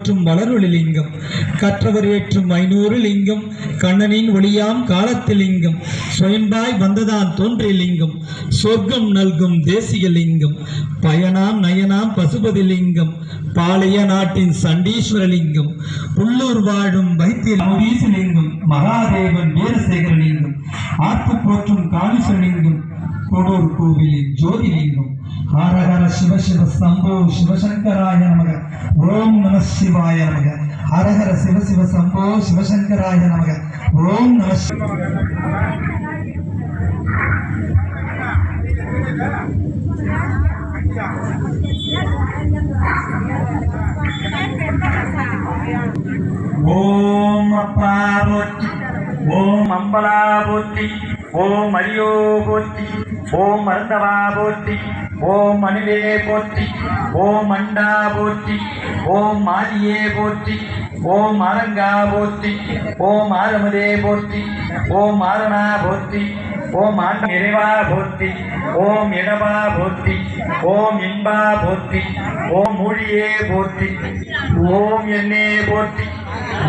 மற்றும் வளரொளிலிங்கம் கற்றவர் ஏற்றும் ஐநூறு லிங்கம். கண்ணனின் ஒளியாம் காலத்திலிங்கம் சுயம்பாய் வந்ததான் தோன்றிய லிங்கம். சொர்க்கம் நல்கும் தேசிய லிங்கம். பயனாம் நயனாம் பசுபதி லிங்கம். பாளைய நாட்டின் சண்டீஸ்வர லிங்கம். உள்ளூர் வாழும் வைத்திய லிங்கம். மகாதேவன் வீரசேகர லிங்கம். ஆர்த்து போற்றும் காளீஸ்வர லிங்கம். கொடூர் கோவிலின் ஜோதிலிங்கம் ஹரஹர சிவ சிவ சம்போ சிவசங்கராய நமக ஓம் நம சிவாய நமக ஹரஹர சிவ சிவ சம்போ சிவசங்கராய நமக ஓம் நம சிவாய ஓம் அப்பா போற்றி ஓம் அம்பலா போற்றி ஓம் அரியோ போற்றி ஓம் மருந்தவா போற்றி ஓம் அணுவே போற்றி ஓம் அண்டா போற்றி ஓம் மாரியே போற்றி ஓம் ஆரங்கா போற்றி ஓம் ஆரமதே போற்றி ஓம் ஆரணா போற்றி ஓம் ஆண்ட இறைவா போற்றி ஓம் இடவா போற்றி ஓம் இன்பா போற்றி ஓம் மொழியே போற்றி ஓம் என்னே போற்றி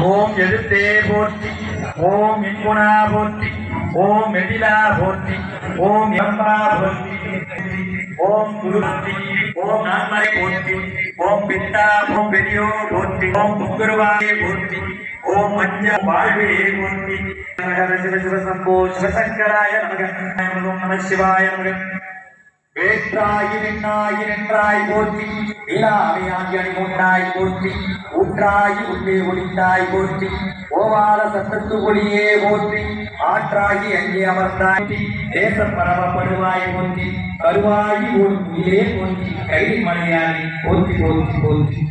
ஓம் எழுத்தே போற்றி ஓம் இன்புணா போற்றி ஓம் எதிலா போற்றி ஓம் எம்பா போற்றி ஓம் குருபத்தி ஓம் நான்மறை போற்றி ஓம் பித்தா ஓம் பெரியோ போற்றி ஓம் முக்குருவாயே போற்றி ஓம் மஞ்ச வாழ்வே போற்றி நமக சிவ சிவ சம்போ சிவசங்கராய நமக. ஓம் நம சிவாய நமக. வேற்றாகி நின்றாகி நின்றாய் போற்றி நீலாமையாகி அணிமுண்டாய் போற்றி ஊற்றாகி உள்ளே ஒளிந்தாய் போற்றி ஓவாத சத்தத்து போற்றி ஆற்றாகி அங்கே அமர்ந்தாய். தேசம் பரவப்படுவாய் போற்றி கருவாகி ஒரு உயிரே போற்றி கைதி மலையாளி போற்றி போற்றி போற்றி.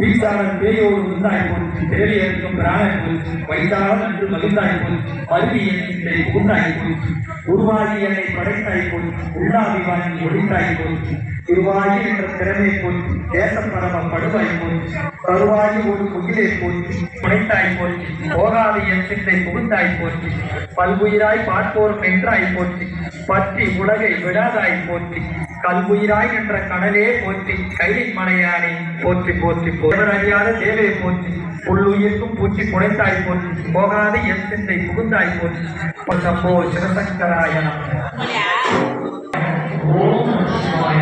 வீசாளன் பேயோடு உண்டாய் போச்சு. தேடி இருக்கும் பிராணன் போற்றி வைத்தாளன் என்று மகிழ்ந்தாய் போச்சு. மருவி என்னை உண்டாய் போச்சு. உருவாகி என்னை படைத்தாய் போச்சு. உள்ளாதி வாங்கி ஒழித்தாய் போச்சு. திருவாகி என்ற திறமை போச்சு. தேசம் பரம படுவாய் போச்சு. தருவாயி ஒரு முகிலே போச்சு. படைத்தாய் போச்சு. போகாது என் சிந்தை புகுந்தாய் போச்சு. பல்வுயிராய் பார்ப்போர் நின்றாய் போச்சு. பற்றி உலகை விடாதாய் போச்சு. கல்வுயிராய் என்ற கடலே போற்றி கைலின் மலையானை போற்றி போற்றி போவர் அறியாத தேவே போற்றி புல்லுயிர்க்கும் பூச்சி குடைத்தாய் போற்றி போகாத என் சிந்தை புகுந்தாய் போற்றி. சம்போ சிவசங்கராய ஓம் சிவாய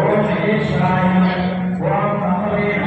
ஓம் சிவாய ஓம்